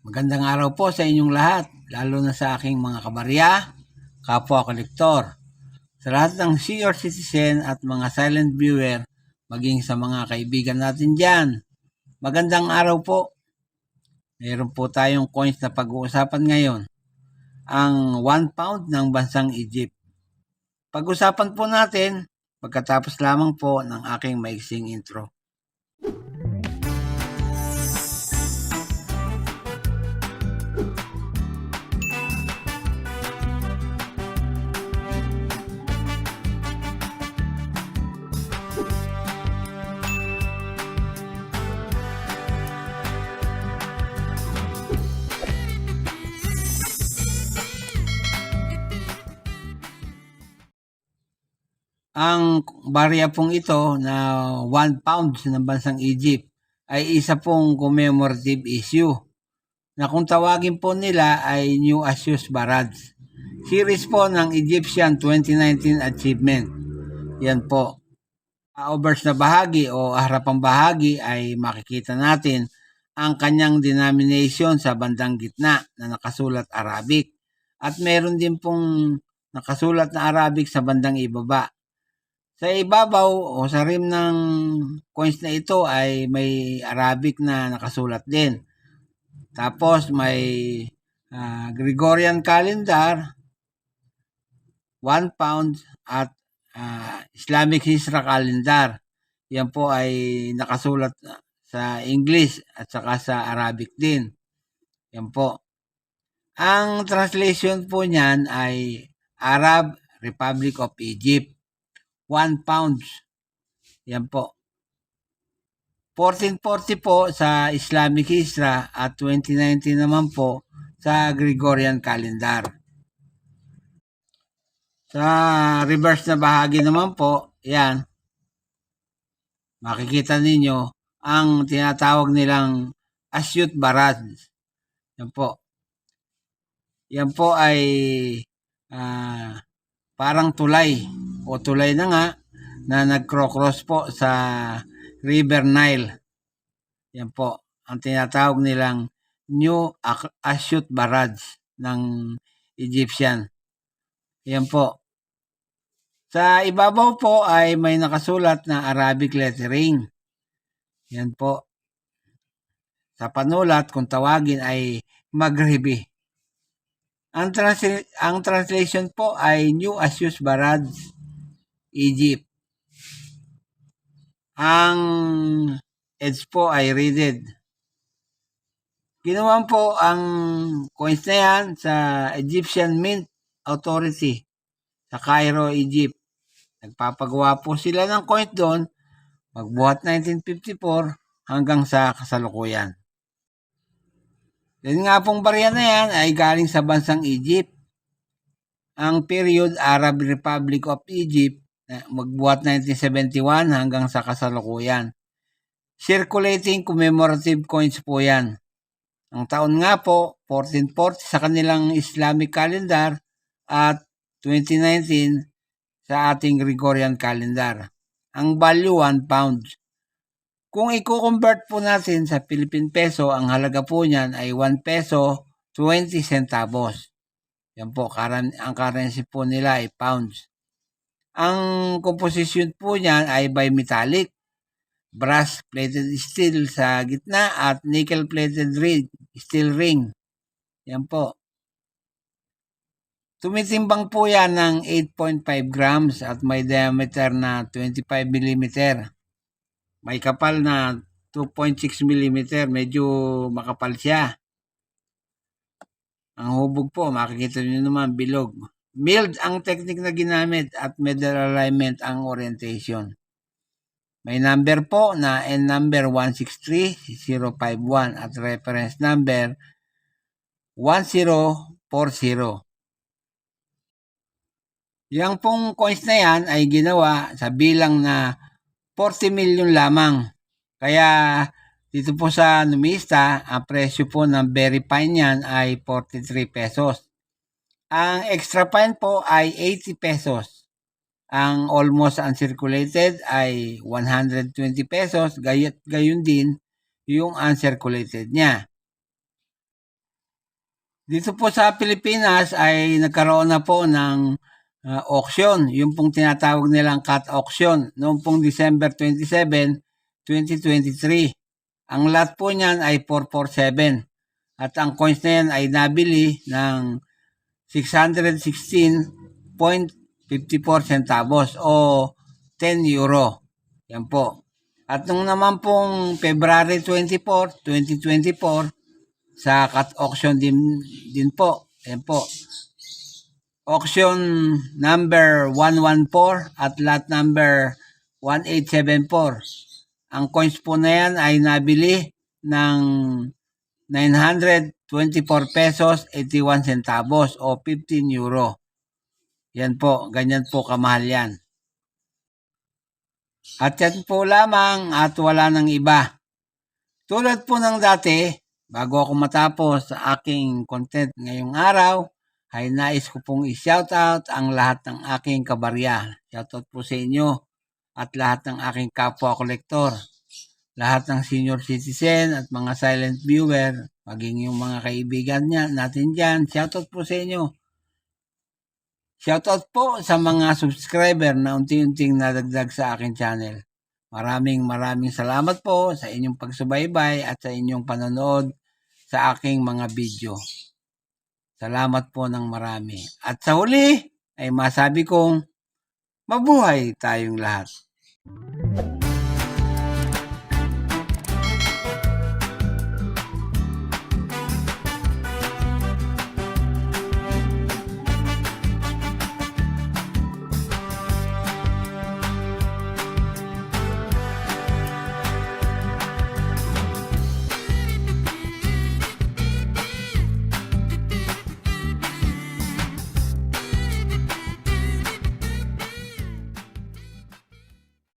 Magandang araw po sa inyong lahat, lalo na sa aking mga kabarya, kapwa kolektor. Sa lahat ng senior citizen at mga silent viewer, maging sa mga kaibigan natin dyan. Magandang araw po. Meron po tayong coins na pag-uusapan ngayon. Ang 1 pound ng bansang Egypt. Pag-usapan po natin pagkatapos lamang po ng aking maiksing intro. Ang barya pong ito na 1 pound ng bansang Egypt ay isa pong commemorative issue na kung tawagin po nila ay New Asius Barads. Series po ng Egyptian 2019 Achievement. Yan po. Overs na bahagi o harapang bahagi ay makikita natin ang kanyang denomination sa bandang gitna na nakasulat Arabic. At meron din pong nakasulat na Arabic sa bandang ibaba. Sa ibabaw o sa rim ng coins na ito ay may Arabic na nakasulat din. Tapos may uh, Gregorian calendar, 1 pound at uh, Islamic Hisra calendar. Yan po ay nakasulat sa English at saka sa Arabic din. Yan po. Ang translation po niyan ay Arab Republic of Egypt. 1 pounds. Yan po. 1440 po sa Islamic Hisra at 2019 naman po sa Gregorian calendar. Sa reverse na bahagi naman po, yan, makikita ninyo ang tinatawag nilang Asyut Barad. Yan po. Yan po ay uh, parang tulay o tulay na nga na nagcro-cross po sa River Nile. Yan po, ang tinatawag nilang New Ashut Barrage ng Egyptian. Yan po. Sa ibabaw po ay may nakasulat na Arabic lettering. Yan po. Sa panulat, kung tawagin ay Maghribi. Ang, trans- ang translation po ay New Asius Barrage Egypt. Ang edge po ay reeded. Ginawa po ang coins na yan sa Egyptian Mint Authority sa Cairo, Egypt. Nagpapagawa po sila ng coins doon magbuhat 1954 hanggang sa kasalukuyan. Yan nga pong barya na yan ay galing sa bansang Egypt. Ang period Arab Republic of Egypt magbuhat 1971 hanggang sa kasalukuyan. Circulating commemorative coins po yan. Ang taon nga po, 1440 sa kanilang Islamic calendar at 2019 sa ating Gregorian calendar. Ang value 1 pound. Kung i-convert po natin sa Philippine peso, ang halaga po niyan ay 1 peso 20 centavos. Yan po, ang currency po nila ay pounds. Ang composition po niyan ay bimetallic, brass plated steel sa gitna at nickel plated ring, steel ring. Yan po. Tumitimbang po yan ng 8.5 grams at may diameter na 25 mm. May kapal na 2.6 mm, medyo makapal siya. Ang hubog po, makikita niyo naman bilog. Mild ang technique na ginamit at middle alignment ang orientation. May number po na N number 163051 at reference number 1040. Yang pong coins na yan ay ginawa sa bilang na 40 million lamang. Kaya dito po sa numista, ang presyo po ng very fine yan ay 43 pesos. Ang extra fine po ay 80 pesos. Ang almost uncirculated ay 120 pesos. Gayot, gayon din yung uncirculated niya. Dito po sa Pilipinas ay nagkaroon na po ng ah, auction, yung pong tinatawag nilang cut auction noong pong December 27, 2023. Ang lot po niyan ay 447 at ang coins na yan ay nabili ng 616.54 centavos o 10 euro. Yan po. At nung naman pong February 24, 2024, sa cut auction din, din po. Yan po. Auction number 114 at lot number 1874. Ang coins po na yan ay nabili ng 924 pesos 81 centavos o 15 euro. Yan po, ganyan po kamahal yan. At yan po lamang at wala nang iba. Tulad po ng dati, bago ako matapos sa aking content ngayong araw, ay nais ko pong i-shoutout ang lahat ng aking kabarya. Shoutout po sa inyo at lahat ng aking kapwa kolektor. Lahat ng senior citizen at mga silent viewer, maging yung mga kaibigan niya, natin dyan, shoutout po sa inyo. Shoutout po sa mga subscriber na unti-unting nadagdag sa aking channel. Maraming maraming salamat po sa inyong pagsubaybay at sa inyong panonood sa aking mga video. Salamat po ng marami. At sa huli ay masabi kong mabuhay tayong lahat.